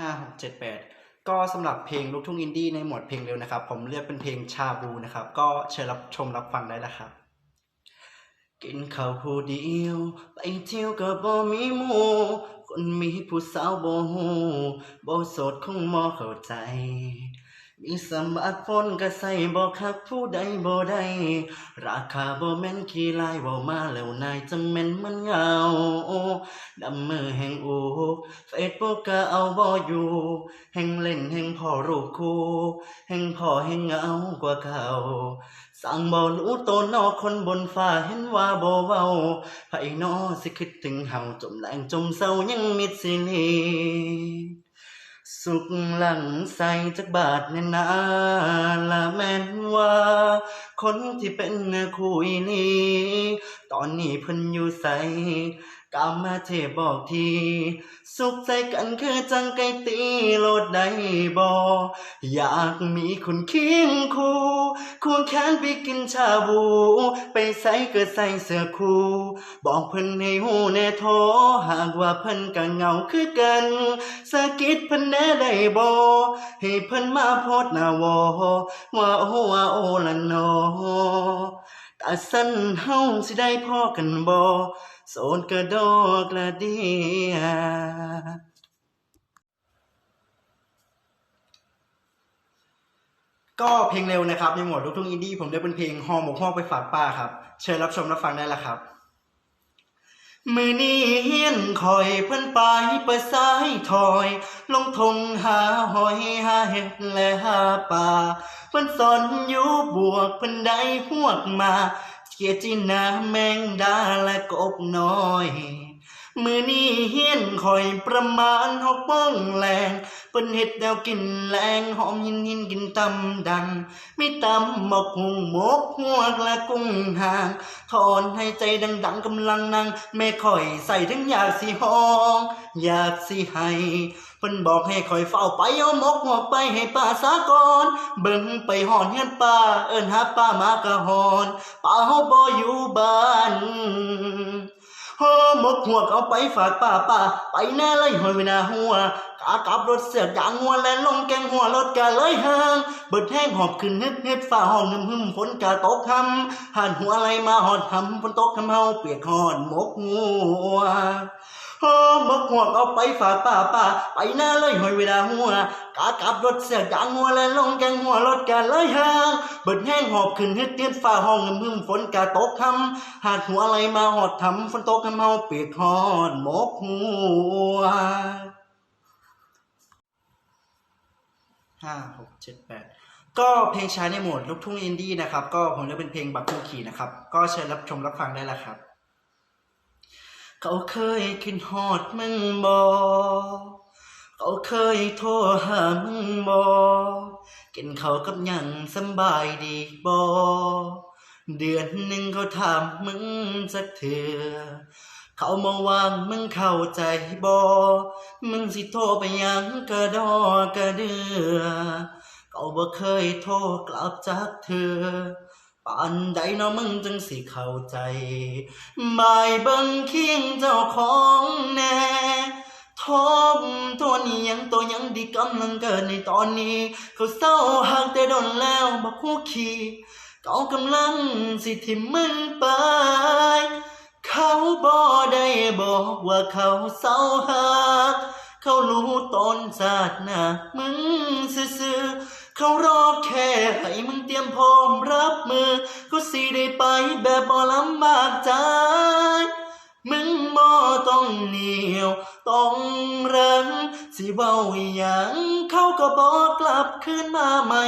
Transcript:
ห้าหกเจ็ดแปดก็สำหรับเพลงลูกทุ่งอินดี้ในหมวดเพลงเร็วนะครับ ผมเลือกเป็นเพลงชาบูนะครับ ก็เชิญรับชมรับฟังได้แล้วครับ กินข้าวผู้เดียว ไปเที่ยวกับ่มีหมู่คนมีผู้สาวบ่ฮู้บ่โสดคงบ่เข้าใจ มีสมาร์ทโฟนก็ใส่บ่คักผู้ใดบ่ได้ราคาบ่แม่นขี้ลายเว้ามาแล้วนายจะแม่นมันเหงาดำมือแห่งอูเฟซบุ๊กก็เอาบ่อยู่ แห่งเล่นแห่งพ่อรูปคู่ แห่งพ่อแห่งเงากว่าเขาสั่งบ่รู้ตัวนอกคนบนฟ้าเห็นว่าบ่เว้าไผนอสิคิดถึงเฮาจมแรงจมเศร้ายังมิดสิลี สุขหลังใส่จักบาทในนาละแม่นว่า คนที่เป็นคุยนี้ ตอนนี้เพิ่นอยู่ใส กามาเทบอกที สุขใจกันคือจังไก่ตีโลดได้บ่อยากมีคนเคียงคู่ควงแขนไปกินชาบู ไปใส่ก็ใส่เสื้อคู่ บอกเพิ่นให้ฮู้แน่โทหากว่าเพิ่นก็เหงาคือกันสะกิดเพิ่นแน่ได้บ่ให้เพิ่นมาโพดหน้าวอว่าโอว่าโอละนอตาสั้นเฮาสิได้พ่อกันบ่ โสนกระดอกละเดียก็เพลงเร็วนะครับ ในหมวดลูกทุ่งอินดี้ผมเลือกเป็นเพลงหอหมกฮอกไปฝากป้าครับ เชิญรับชมรับฟังได้แล้วครับ มือนี้เฮียนคอยเพิ่นไปเปิดสายถอย ลงทงหาหอยหาเห็ดและหาปลาเพิ่นสอนอยู่บวกเพิ่นได้หวกมา เกียจีนาแมงดาและกบน้อย มือนี้เฮียนคอยประมาณหกโมงแรงเปิ้นเฮ็ดแนวกินแรงหอมยินยินกินตำดังมีตำหมกหุงหมกหัวกและกุ้งหาง ถอนให้ใจดังๆกำลังนั่งแม่คอยใส่ทั้งอยากสิห้อง อยากสิให้ เพิ่นบอกให้คอยเฝ้าไปเอาหมกหัวไปให้ป้าสาก่อนเบิ่งไปหอนเฮือนป้า เอิ้นหาป้ามากะหอนป้าเฮาบ่อยู่บ้านหอหมกหัวเอาไปฝากป้าป้าไปแน่เลยหอยไปหน้าหัวกากลับรถเสียยางหัวและลงแกงหัวรถกะเลยห่างเบิดแห้งหอบขึ้นเฮ็ดเฮ็ดฝ่าห้องหึมหึมฝนกะตกคำหันหัวอะไรมาหอดหำฝนตกคำเฮาเปียกหอดหมกหัว หอมกหัวกเอาไปฝากป้าป้าไปแน่เลยหอยเวลาหัวกากับรถเสียยางหัวและลงแกงหัวรถกะเลยห่างเบิดแห้งหอบขึ้นเฮ็ดเฮ็ดฝ่าห้องหึมหึมฝนกะตกคำหาดหัวอะไรมาหอดทำฝนตกให้เมาเปียกหอดมกหัวห้าหกเจ็ดแปดก็เพลงช้าในโหมดลูกทุ่งอินดี้นะครับ ก็ผมเลือกเป็นเพลงบักคูขี่นะครับ ก็เชิญรับชมรับฟังได้แล้วครับ เขาเคยขึ้นฮอดมึงบอเขาเคยโทรหามึงบอกินเขาวกับหยังสบายดีบอเดือนหนึ่งเขาถามมึงสักเถื่อเขามาวางมึงเข้าใจบอมึงสิโทรไปหยังกระดอกระเดือเขาบ่เคยโทรกลับจากเธอ ปานใดเนาะมึงจึงสิเข้าใจบายเบิ่งเคียงเจ้าของแน่ทบทวนยังตัวยังดีกำลังเกิดในตอนนี้ เขาเศร้าหากแต่โดนแล้วบักคู่ขี่เขากำลังสิทิมมึงไป เขาบ่ได้บอกว่าเขาเศร้าหักเขารู้ตนศาสตร์นะมึงซื่อ เขารอแค่ให้มึงเตรียมพร้อมรับมือ ก็สิได้ไปแบบบ่ลำบากใจ มึงบ่ต้องเหนียว ต้องรังสิเว้าอย่างเขาก็บอกกลับคืนมาใหม่